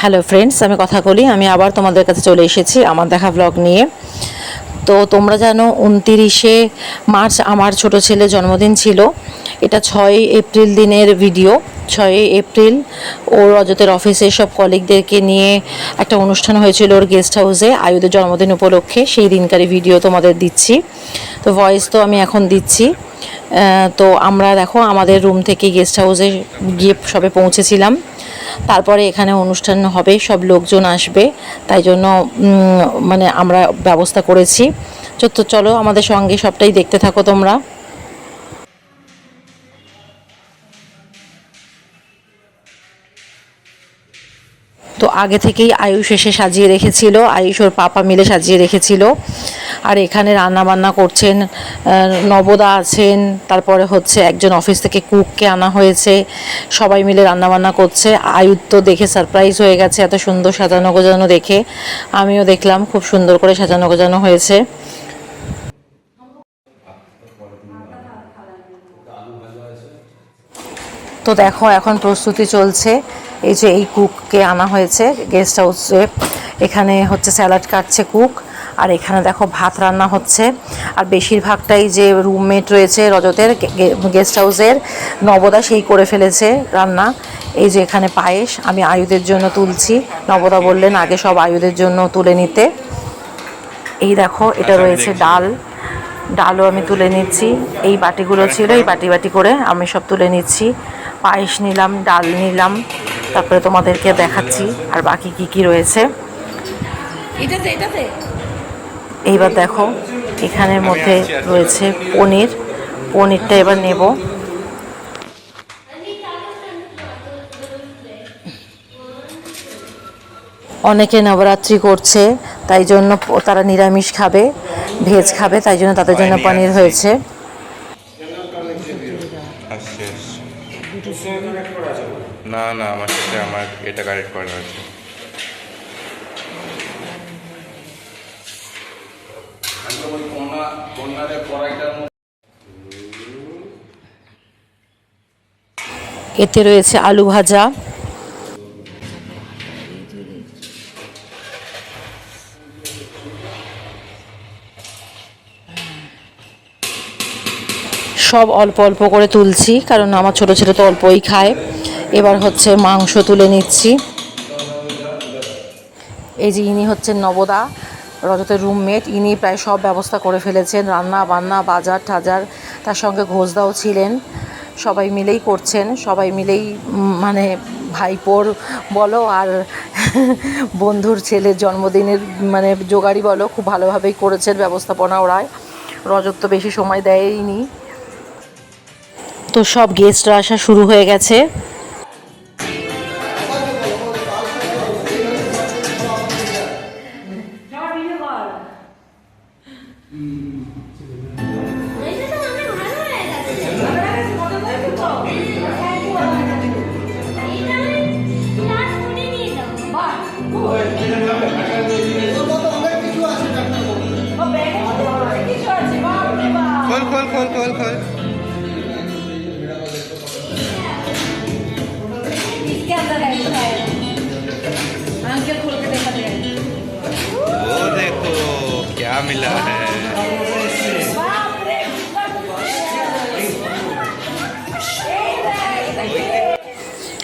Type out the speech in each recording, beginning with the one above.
Hello friends আমি কথা বলি, আমি আবার তোমাদের কাছে চলে এসেছি আমার দেখা ব্লগ নিয়ে। তো তোমরা জানো, উনতিরিশে মার্চ আমার ছোট ছেলে জন্মদিন ছিল। এটা ছয় এপ্রিল দিনের ভিডিও ছয় এপ্রিল। ওর অজতের অফিসে সব কলিগদেরকে নিয়ে একটা অনুষ্ঠান হয়েছিল ওর গেস্ট হাউসে আয়ুদের জন্মদিন উপলক্ষে। সেই দিনকারই ভিডিও তোমাদের দিচ্ছি। তো ভয়েস তো আমি এখন দিচ্ছি। তো আমরা দেখো আমাদের রুম থেকে গেস্ট হাউসে গিয়ে সবে পৌঁছেছিলাম। তারপরে এখানে অনুষ্ঠান হবে, সব লোকজন আসবে। তাই জন্য মানে আমরা ব্যবস্থা করেছি। তো চলো আমাদের সঙ্গে সবটাই দেখতে থাকো তোমরা। তো আগে থেকেই আয়ুষ এসে সাজিয়ে রেখেছিল, আয়ুষ ওর পাপা মিলে সাজিয়ে রেখেছিল। আর এখানে রান্না বান্না করছেন নবদা আছেন, তারপরে হচ্ছে একজন অফিস থেকে কুককে আনা হয়েছে। সবাই মিলে রান্না বান্না করছে। আয়ুর তো দেখে সারপ্রাইজ হয়ে গেছে, এত সুন্দর সাজানো গোজানো দেখে। আমিও দেখলাম, খুব সুন্দর করে সাজানো গোজানো হয়েছে। তো দেখো, এখন প্রস্তুতি চলছে। এই যে এই কুককে আনা হয়েছে গেস্ট হাউসে এখানে হচ্ছে স্যালাড কাটছে কুক। আর এখানে দেখো ভাত রান্না হচ্ছে। আর বেশিরভাগটাই যে রুমমেট রয়েছে রজতের গেস্ট হাউসের নবদা সেই করে ফেলেছে রান্না। এই যে এখানে পায়েস আমি আয়ুদের জন্য তুলছি। নবদা বললেন আগে সব আয়ুদের জন্য তুলে নিতে। এই দেখো এটা রয়েছে ডাল। ডালও আমি তুলে নিচ্ছি। এই বাটিগুলো ছিল এই বাটি বাটি করে আমি সব তুলে নিচ্ছি। পায়েস নিলাম ডাল নিলাম তারপরে তোমাদেরকে দেখাচ্ছি। আর বাকি কি কি রয়েছে? এটাতে এটাতে? এইবার দেখো এখানের মধ্যে রয়েছে পনির। পনিরটা এবার নেব। অনেকে নবরাত্রি করছে তাই জন্য তারা নিরামিষ খাবে ভেজ খাবে তাই জন্য তাদের জন্য পনির হয়েছে। না না আমার সাথে আমার এটা কারেক্ট করা আছে এতে রয়েছে আলু ভাজা। সব অল্প অল্প করে তুলছি, কারণ আমার ছোট ছেলে তো অল্পই খায়। এবার হচ্ছে মাংস তুলে নিচ্ছি। এই যে ইনি হচ্ছেন নবদা রজতের রুমমেট। ইনি প্রায় সব ব্যবস্থা করে ফেলেছেন রান্না বান্না বাজার টাজার তার সঙ্গে ঘোষদাও ছিলেন। সবাই মিলেই করছেন, সবাই মিলেই মানে ভাইপোর বলো আর বন্ধুর ছেলের জন্মদিনের মানে জোগাড়ি বলো, খুব ভালোভাবেই করেছেন ব্যবস্থাপনা ওরাই রজত তো বেশি সময় দেয়নি তো সব গেস্টরা আসা শুরু হয়ে গেছে।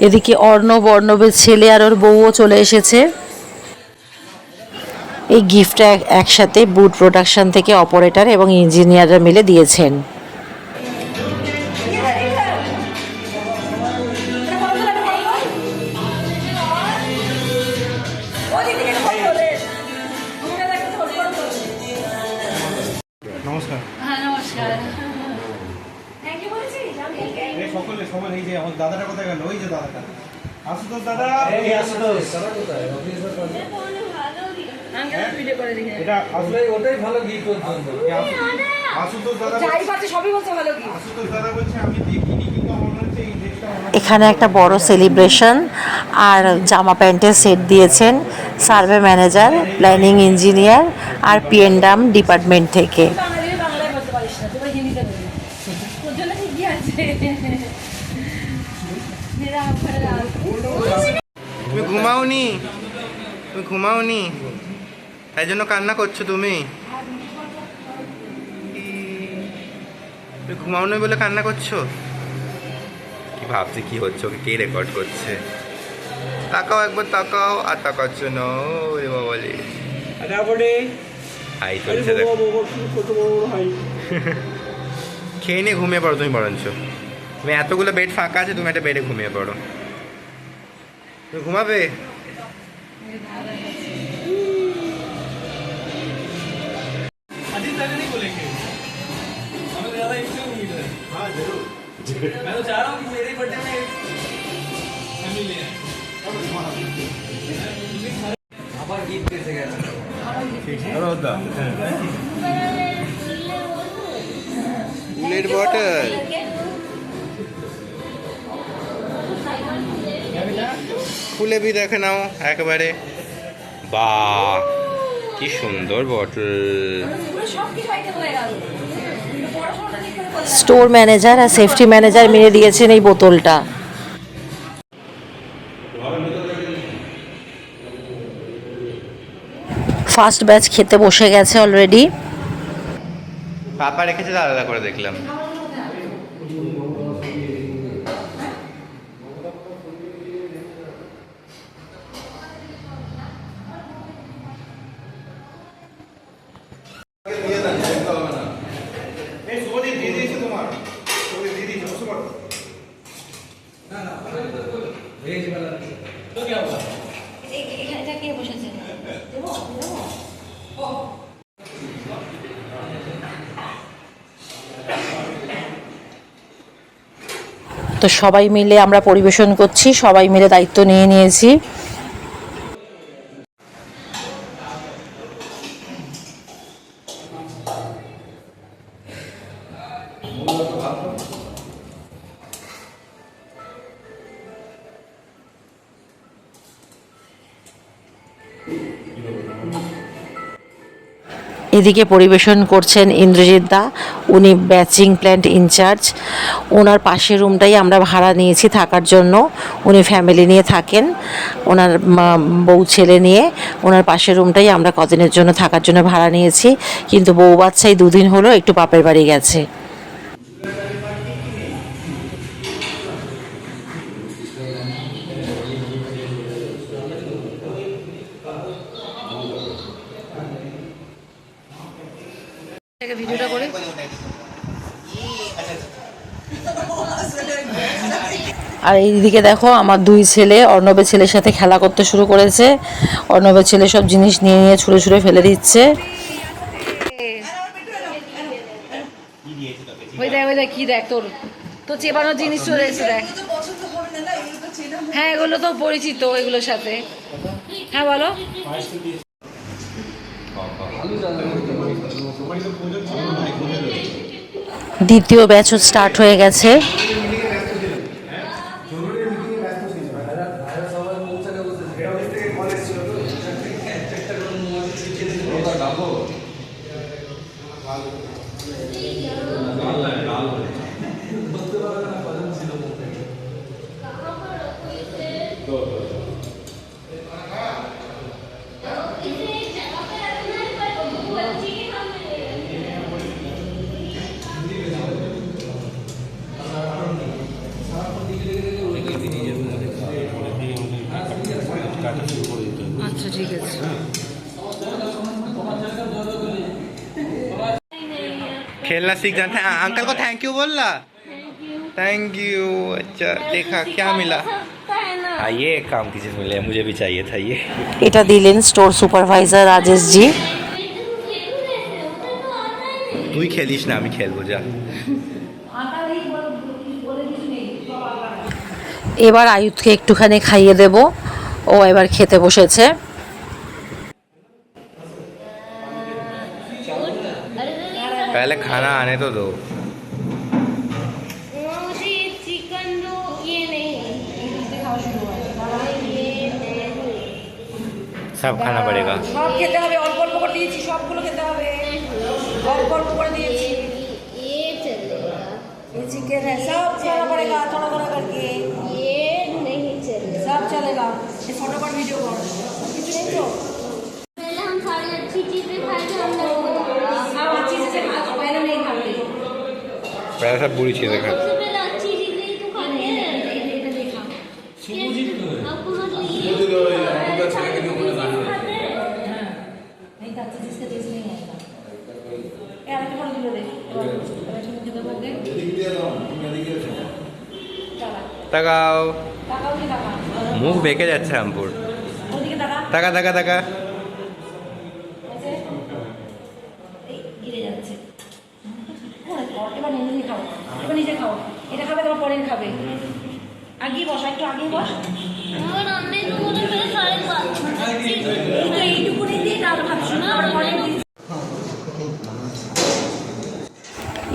এদিকে অর্ণব অর্ণবের ছেলে আর ওর বউও চলে এসেছে। এই গিফটটা এক- একসাথে বুট প্রোডাকশন থেকে অপারেটর এবং ইঞ্জিনিয়াররা মিলে দিয়েছেন। সকলে সকলে এই যে আমার দাদাটা কোথায় গেল? ওই যে দাদাটা। আশুতোষ দাদা? এই আশুতোষ। আঙ্কেল ভিডিও এটা আশুতোষ ওটাই ভালো গিফট আশুতোষ। দাদা যাই সবই বলছে ভালো কি আশুতোষ দাদা বলছে আমি দেখিনি কিন্তু আমার হচ্ছে এই ড্রেসটা এখানে একটা বড় সেলিব্রেশন আর জামা প্যান্টের সেট দিয়েছেন সার্ভে ম্যানেজার প্ল্যানিং ইঞ্জিনিয়ার আর পিএনডাম ডিপার্টমেন্ট থেকে। জন্য ঠিকই আছে তুমি ঘুমাওনি? তুমি ঘুমাওনি? তাই জন্য কান্না করছ তুমি? তুমি ঘুমাওনি বলে কান্না করছ? কি ভাবছে কি হচ্ছে? ওকে কে রেকর্ড করছে? তাকাও একবার তাকাও। আর তাকাচ্ছ না ওরে বাবালে হাই চলছে দেখো। খেয়ে নিয়ে ঘুমিয়ে পড়ো তুমি বরঞ্চ তুমি এতগুলো বেড ফাঁকা আছে তুমি একটা বেডে ঘুমিয়ে পড়ো তুমি ঘুমাবে अजीत दादा नहीं बोलेंगे हमें ज्यादा इससे उम्मीद है हाँ जरूर मैं तो चाह रहा हूँ कि मेरे बर्थडे में फैमिली ले আবার গীত পেতে গেছে ফুলের বটল খুলে বি দেখে নাও একবারে। বাহ, কি সুন্দর বটল স্টোর ম্যানেজার আর সেফটি ম্যানেজার মিলে দিয়েছেন এই বোতলটা। ফার্স্ট ব্যাচ খেতে বসে গেছে অলরেডি পাপা রেখেছে আলাদা করে দেখলাম এই শুভজিৎ দিয়ে দিয়েছে তোমার শুভজিৎ দিয়ে দিয়েছে বসে পড়ো এখানে এটা কে বসেছে দেবো দেবো তো সবাই মিলে আমরা পরিবেশন করছি সবাই মিলে দায়িত্ব নিয়ে নিয়েছি। এদিকে পরিবেশন করছেন ইন্দ্রজিৎ দা। উনি ব্যাচিং প্ল্যান্ট ইনচার্জ ওনার পাশের রুমটাই আমরা ভাড়া নিয়েছি থাকার জন্য। উনি ফ্যামিলি নিয়ে থাকেন। ওনার বউ, ছেলে নিয়ে ওনার পাশের রুমটাই আমরা কদিনের জন্য থাকার জন্য ভাড়া নিয়েছি। কিন্তু বউ বাচ্চাই দুদিন হলো একটু বাপের বাড়ি গেছে। ভিডিওটা করে। আর এইদিকে দেখো আমার দুই ছেলে অর্ণবের ছেলের সাথে খেলা করতে শুরু করেছে। অর্ণবের ছেলে সব জিনিস নিয়ে নিয়ে ছুঁড়ে ছুঁড়ে ফেলে দিচ্ছে। ওই দেখ ওই দেখ কি দেখ তোর। তো চেপানো জিনিস চলে এসে দেখ। হ্যাঁ এগুলো তো পরিচিত এগুলোর সাথে। হ্যাঁ বলো। দ্বিতীয় ব্যাচও স্টার্ট হয়ে গেছে। खेलना सीख जाते हैं अंकल को थैंक यू बोल रहा थैंक यू अच्छा देखा क्या मिला हाँ ये एक काम की चीज़ मिले मुझे भी चाहिए था ये এটা দিলেন স্টোর সুপারভাইজার রাজেশ জি তুই খেলিস না আমি খেলবো যা এবার আয়ুধকে একটুখানি খাইয়ে দেব ও এবার খেতে বসেছে पहले खाना आने तो दो मुझे चिकन नो ये नहीं ये नहीं सब खाना पड़ेगा সব খেতে হবে অল্প অল্প করে দিয়েছি সবগুলো খেতে হবে অল্প অল্প করে দিয়েছি ये चलेगा ये चिकन है सब खाना पड़ेगा थोड़ा थोड़ा करके ये नहीं चलेगा सब चलेगा ফটো কর ভিডিও কর কিছু নেই তো টাকা তাকাও টাকা ওদিকে টাকা মুখ বেঁকে যাচ্ছে আমপুর টাকা তাকা তাকা তাকা।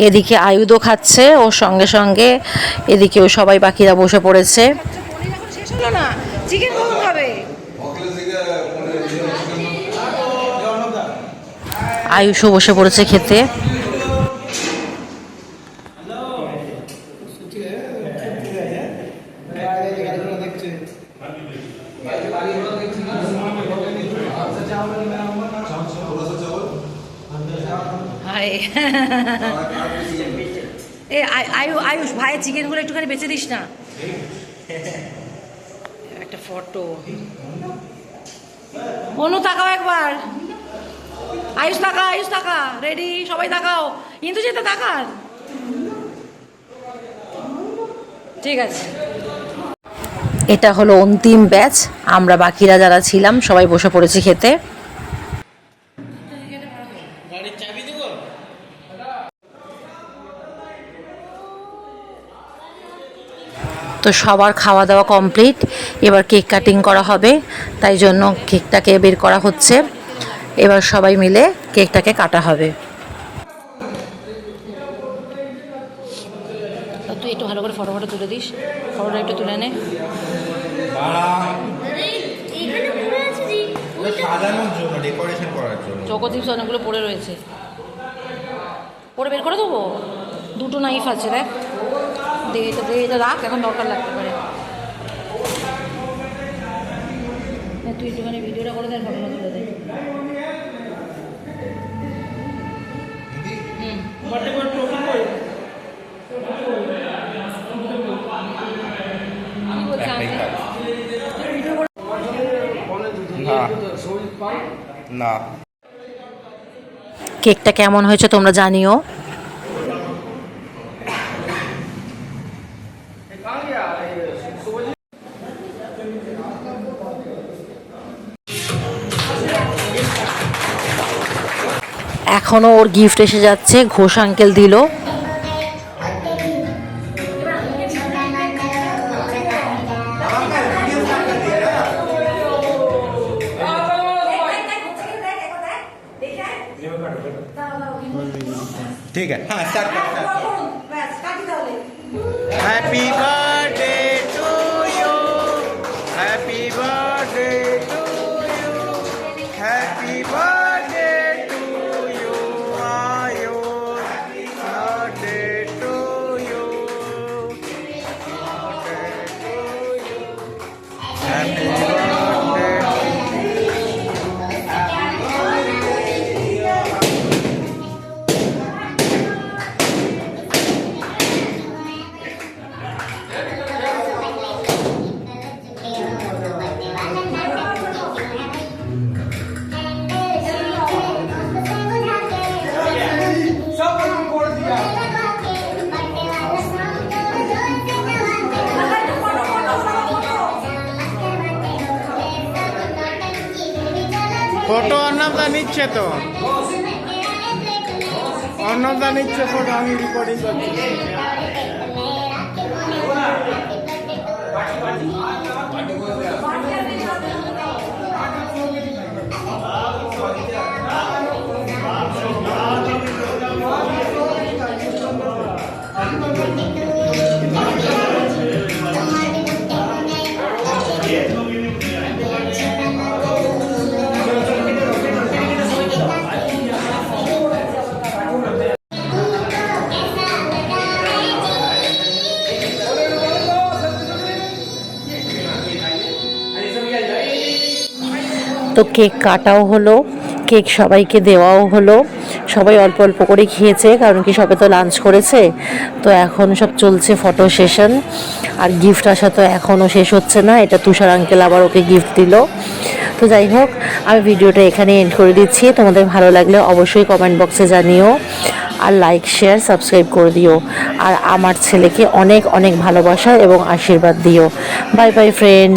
এদিকে আয়ুধও খাচ্ছে ওর সঙ্গে সঙ্গে এদিকেও সবাই বাকিরা বসে পড়েছে। আয়ুষও বসে পড়েছে খেতে। হাই এ আয়- আয়ু আয়ুষ, ভাইয়ের চিকেনগুলো একটুখানি বেঁচে দিস না। একটা ফটো অনু তাকাও একবার। আয়ুষ, তাকা আয়ুষ, তাকা। রেডি সবাই তাকাও। কিন্তু যেতে তাকান। ঠিক আছে। এটা হলো অন্তিম ব্যাচ আমরা বাকিরা যারা ছিলাম, সবাই বসে পড়েছি খেতে। তো সবার খাওয়া দাওয়া কমপ্লিট। এবার কেক কাটিং করা হবে, তাই জন্য কেকটাকে বের করা হচ্ছে। এবার সবাই মিলে কেকটাকে কাটা হবে। তুই একটু ভালো করে ফটো ফটো তুলে দিস ফটোটা একটু তুলে নে। अरे এখানে পুরো আছে জি সাজানোর জন্য ডেকোরেশন করার জন্য চকো চিপস অনেকগুলো পড়ে রয়েছে। পরে বের করে দেবো? দুটো নাইফ আছে, দেখ। দে এটা দে এটা রাখ এখন দরকার লাগতে পারে। হ্যাঁ, তুই একটুখানি ভিডিওটা করে দেন ফটোটা তুলে দে। হুম। কি বলছে একটাই আমি? কাজ। তুই ভিডিও করে না। না। কেকটা কেমন হয়েছে তোমরা জানিও। এখনও ওর গিফট এসে যাচ্ছে ঘোষ আঙ্কেল দিল ठीक है हाँ स्टार्ट कर हैप्पी बर्थडे ফটো অন্নদা নিচ্ছে তো? অন্নদা নিচ্ছে ফটো আমি রেকর্ডিং করছি। তো কেক কাটাও হলো, কেক সবাইকে দেওয়াও হলো। সবাই অল্প অল্প করে খেয়েছে, কারণ কি সবে তো লাঞ্চ করেছে। তো এখন সব চলছে ফটো সেশন আর গিফট আসা তো এখনও শেষ হচ্ছে না, এটা তুষার আঙ্কেল আবার ওকে গিফট দিল। তো যাই হোক, আমি ভিডিওটা এখানে এন্ড করে দিচ্ছি। তোমাদের ভালো লাগলে অবশ্যই কমেন্ট বক্সে জানিও। আর লাইক শেয়ার সাবস্ক্রাইব করে দিও। আর আমার ছেলেকে অনেক অনেক ভালোবাসা এবং আশীর্বাদ দিও। Bye bye friend